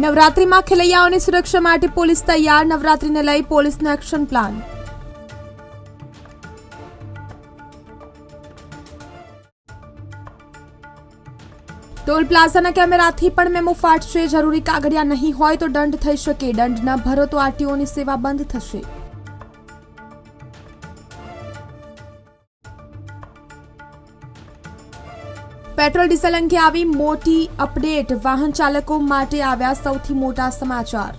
નવરાત્રીમાં ખેલૈયાઓની સુરક્ષા માટે પોલીસ તૈયાર, નવરાત્રીને લઈ પોલીસનો એક્શન પ્લાન. ટોલ પ્લાઝાના કેમેરાથી પણ મેમો ફાટશે. જરૂરી કાગળિયા નહીં હોય તો દંડ થઈ શકે. દંડ ન ભરો તો આરટીઓની સેવા બંધ થશે. પેટ્રોલ ડીઝલ અંગે આવી મોટી અપડેટ. વાહન ચાલકો માટે આવ્યા સૌથી મોટા સમાચાર.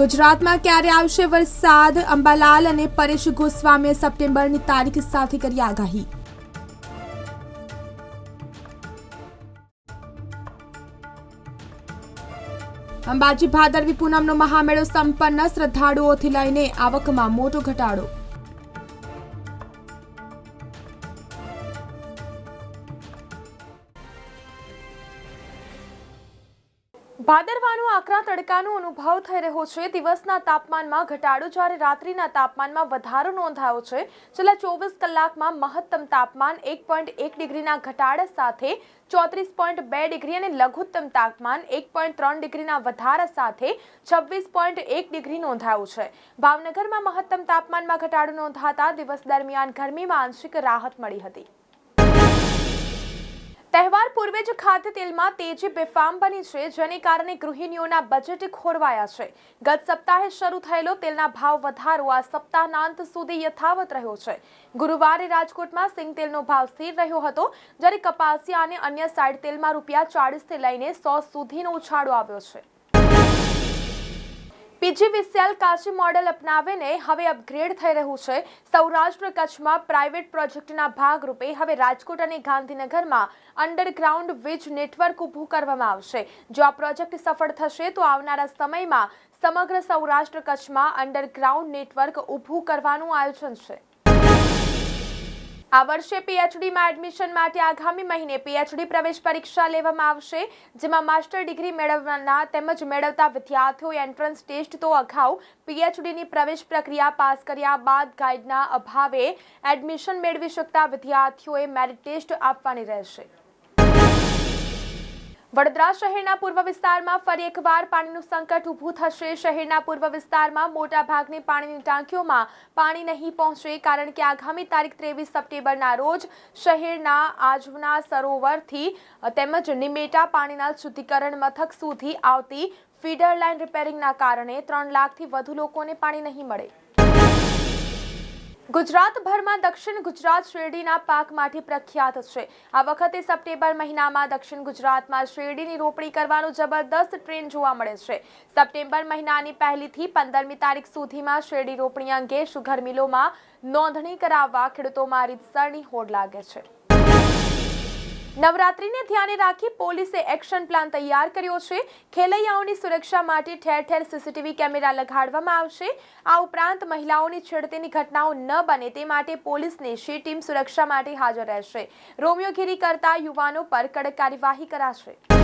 ગુજરાતમાં ક્યારે આવશે વરસાદ? અંબાલાલ અને પરેશ ગોસ્વામીએ સપ્ટેમ્બરની તારીખ સાથે કરી આગાહી. અંબાજી ભાદરવી પૂનમનો મહામેળો સંપન્ન શ્રદ્ધાળુઓથી લઈને આવકમાં મોટો ઘટાડો. ભાદરવાનો આકરા તડકાનો અનુભવ થઈ રહ્યો છે. દિવસના તાપમાનમાં ઘટાડો, જ્યારે રાત્રિના તાપમાનમાં વધારો નોંધાયો છે. છેલ્લા ચોવીસ કલાકમાં મહત્તમ તાપમાન એક પોઈન્ટ એક ડિગ્રીના ઘટાડા સાથે ચોત્રીસ પોઈન્ટ બે ડિગ્રી અને લઘુત્તમ તાપમાન એક પોઈન્ટ ત્રણ ડિગ્રીના વધારા સાથે છવ્વીસ પોઈન્ટ એક ડિગ્રી નોંધાયું છે. ભાવનગરમાં મહત્તમ તાપમાનમાં ઘટાડો નોંધાતા દિવસ દરમિયાન ગરમીમાં આંશિક રાહત મળી હતી. તહેવાર પૂર્વે જ ખાદ્ય તેલમાં તેજી બેફામ બની છે, જેને કારણે ગૃહિણીઓના બજેટ ખોરવાયા છે. ગત સપ્તાહે શરૂ થયેલો તેલના ભાવ વધારો આ સપ્તાહના અંત સુધી યથાવત રહ્યો છે. ગુરુવારે રાજકોટમાં સિંગ તેલનો ભાવ સ્થિર રહ્યો હતો, જ્યારે કપાસિયા અને અન્ય સાઇડ તેલમાં રૂપિયા ચાળીસથી લઈને સો સુધીનો ઉછાળો આવ્યો છે. પીજીવીસીએલ કાચી મોડેલ અપનાવીને હવે અપગ્રેડ થઈ રહ્યું છે. સૌરાષ્ટ્ર કચ્છમાં પ્રાઇવેટ પ્રોજેક્ટના ભાગરૂપે હવે રાજકોટ અને ગાંધીનગરમાં અંડરગ્રાઉન્ડ વીજ નેટવર્ક ઊભું કરવામાં આવશે. જો આ પ્રોજેક્ટ સફળ થશે, તો આવનારા સમયમાં સમગ્ર સૌરાષ્ટ્ર કચ્છમાં અંડરગ્રાઉન્ડ નેટવર્ક ઊભું કરવાનું આયોજન છે. આ વર્ષે પીએચડીમાં એડમિશન માટે આગામી મહિને પીએચડી પ્રવેશ પરીક્ષા લેવામાં આવશે, જેમાં માસ્ટર ડિગ્રી મેળવવાના તેમજ મેળવતા વિદ્યાર્થીઓએ એન્ટ્રન્સ ટેસ્ટ તો અગાઉ પીએચડીની પ્રવેશ પ્રક્રિયા પાસ કર્યા બાદ ગાઈડના અભાવે એડમિશન મેળવી શકતા વિદ્યાર્થીઓએ મેરિટ ટેસ્ટ આપવાની રહેશે. વડોદરા શહેરના પૂર્વ વિસ્તારમાં ફરી એકવાર પાણીનું સંકટ ઊભું થશે. શહેરના પૂર્વ વિસ્તારમાં મોટા ભાગની પાણીની ટાંકીઓમાં પાણી નહીં પહોંચે, કારણ કે આગામી તારીખ ત્રેવીસ સપ્ટેમ્બરના રોજ શહેરના આજના સરોવરથી તેમજ નિમેટા પાણીના શુદ્ધિકરણ મથક સુધી આવતી ફીડર લાઇન રિપેરિંગના કારણે ત્રણ લાખથી વધુ લોકોને પાણી નહીં મળે. ગુજરાતભરમાં દક્ષિણ ગુજરાત શેરડીના પાક માટે પ્રખ્યાત છે. આ વખતે સપ્ટેમ્બર મહિનામાં દક્ષિણ ગુજરાતમાં શેરડીની રોપણી કરવાનો જબરદસ્ત ટ્રેન્ડ જોવા મળે છે. સપ્ટેમ્બર મહિનાની પહેલીથી પંદરમી તારીખ સુધીમાં શેરડી રોપણી અંગે શુગર મિલોમાં નોંધણી કરાવવા ખેડૂતોમાં રીતસરની હોડ લાગે છે. નવરાત્રીને ધ્યાને રાખી પોલીસે એક્શન પ્લાન તૈયાર કર્યો છે. ખેલૈયાઓની સુરક્ષા માટે ઠેર ઠેર સીસીટીવી કેમેરા લગાડવામાં આવશે. આ ઉપરાંત મહિલાઓની છેડતીની ઘટનાઓ ન બને તે માટે પોલીસની શી ટીમ સુરક્ષા માટે હાજર રહેશે. રોમિયોગીરી કરતા યુવાનો પર કડક કાર્યવાહી કરાશે.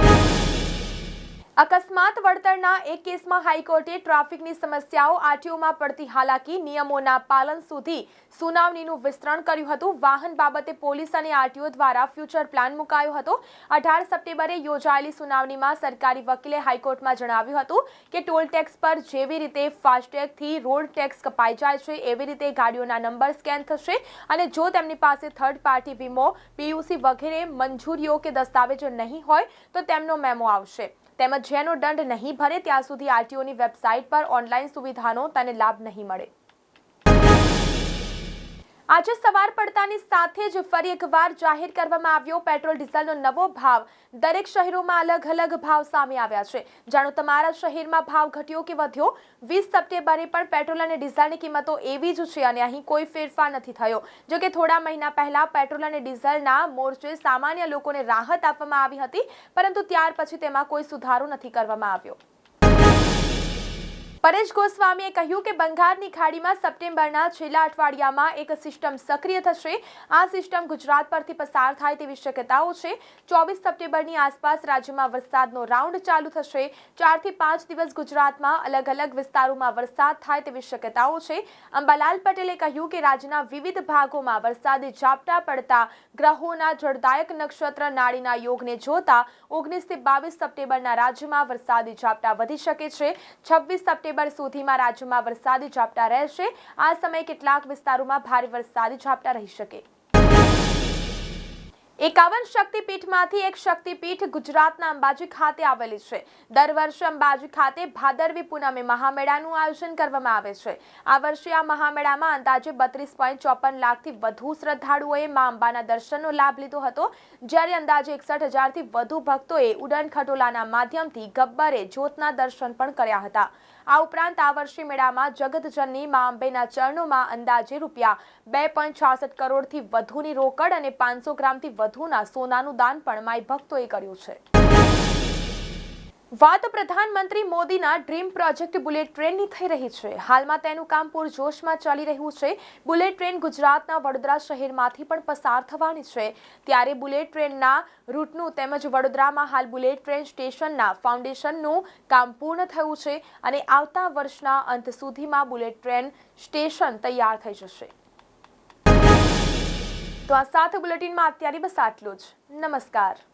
અકસ્માત વળતરના એક કેસમાં હાઈકોર્ટે ટ્રાફિકની સમસ્યાઓ આરટીઓમાં પડતી હાલાકી, નિયમોના પાલન સુધી સુનાવણીનું વિસ્તરણ કર્યું હતું. વાહન બાબતે પોલીસ અને આરટીઓ દ્વારા ફ્યુચર પ્લાન મુકાયો હતો. અઢાર સપ્ટેમ્બરે યોજાયેલી સુનાવણીમાં સરકારી વકીલે હાઈકોર્ટમાં જણાવ્યું હતું કે ટોલ ટેક્સ પર જેવી રીતે ફાસ્ટેગથી રોડ ટેક્સ કપાઈ જાય છે, એવી રીતે ગાડીઓના નંબર સ્કેન થશે અને જો તેમની પાસે થર્ડ પાર્ટી વીમો, પીયુસી વગેરે મંજૂરીઓ કે દસ્તાવેજો નહીં હોય, તો તેમનો મેમો આવશે. તેમજ જેનો દંડ નહીં ભરે, ત્યાં સુધી આરટીઓની વેબસાઇટ પર ઓનલાઈન સુવિધાનો તેને લાભ નહીં મળે. આજે સવાર પડતાની સાથે જ ફરી એકવાર જાહેર કરવામાં આવ્યો પેટ્રોલ ડીઝલનો નવો ભાવ. દરેક શહેરોમાં અલગ અલગ ભાવ સામે આવ્યા છે. જાણો તમારા શહેરમાં ભાવ ઘટ્યો કે વધ્યો? વીસ સપ્ટેમ્બરે પણ પેટ્રોલ અને ડીઝલની કિંમતો એવી જ છે અને અહીં કોઈ ફેરફાર નથી થયો. જો કે થોડા મહિના પહેલા પેટ્રોલ અને ડીઝલના મોરચે સામાન્ય લોકોને રાહત આપવામાં આવી હતી, પરંતુ ત્યાર પછી તેમાં કોઈ સુધારો નથી કરવામાં આવ્યો. પરેશ ગોસ્વામીએ કહ્યું કે બંગાળની ખાડીમાં સપ્ટેમ્બરના છેલ્લા અઠવાડિયામાં એક સિસ્ટમ સક્રિય થશે. આ સિસ્ટમ ગુજરાત પરથી પસાર થાય તેવી શક્યતાઓ છે. ચોવીસ સપ્ટેમ્બરની આસપાસ રાજ્યમાં વરસાદનો રાઉન્ડ ચાલુ થશે. ચારથી પાંચ દિવસ ગુજરાતમાં અલગ અલગ વિસ્તારોમાં વરસાદ થાય તેવી શક્યતાઓ છે. અંબાલાલ પટેલે કહ્યું કે રાજ્યના વિવિધ ભાગોમાં વરસાદી ઝાપટા પડતા ગ્રહોના જળદાયક નક્ષત્ર નાડીના યોગને જોતા ઓગણીસથી બાવીસ સપ્ટેમ્બરના રાજ્યમાં વરસાદી ઝાપટા વધી શકે છે. છવ્વીસ સપ્ટેમ્બર સુધીમાં રાજ્યમાં વરસાદી ઝાપટા રહેશે. આ સમયે કેટલાક વિસ્તારોમાં ભારે વરસાદી ઝાપટા રહી શકે. એકાવન શક્તિપીઠમાંથી એક શક્તિપીઠ ગુજરાતના અંબાજી ખાતે આવેલી છે. દર વર્ષે અંબાજી ખાતે ભાદરવી પૂનમે મહામેળાનું આયોજન કરવામાં આવે છે. આ વર્ષે આ મહામેળામાં અંદાજે બત્રીસ પોઈન્ટ ચોપન લાખથી વધુ શ્રદ્ધાળુઓએ મા અંબાના દર્શનનો લાભ લીધો હતો. જ્યારે અંદાજે એકસઠ હજારથી વધુ ભક્તોએ ઉડન ખટોલાના માધ્યમથી ગબ્બરે જ્યોતના દર્શન પણ કર્યા હતા. આ ઉપરાંત આ વર્ષે મેળામાં જગતજનની મા અંબેના ચરણોમાં અંદાજે રૂપિયા બે પોઈન્ટ છાસઠ કરોડથી વધુની રોકડ અને પાંચસો ગ્રામથી વધુના સોનાનું દાન પણ માય ભક્તોએ કર્યું છે. વાત પ્રધાનમંત્રી મોદીના ડ્રીમ પ્રોજેક્ટ બુલેટ ટ્રેનની થઈ રહી છે. હાલમાં તેનું કામ પૂરજોશમાં ચાલી રહ્યું છે. બુલેટ ટ્રેન ગુજરાતના વડોદરા શહેરમાંથી પણ પસાર થવાની છે. ત્યારે બુલેટ ટ્રેનના રૂટનું તેમજ વડોદરામાં હાલ બુલેટ ટ્રેન સ્ટેશનના ફાઉન્ડેશનનું કામ પૂર્ણ થયું છે અને આવતા વર્ષના અંત સુધીમાં બુલેટ ટ્રેન સ્ટેશન તૈયાર થઈ જશે. તો આ સાથે બુલેટિનમાં અત્યારે બસ આટલું જ. નમસ્કાર.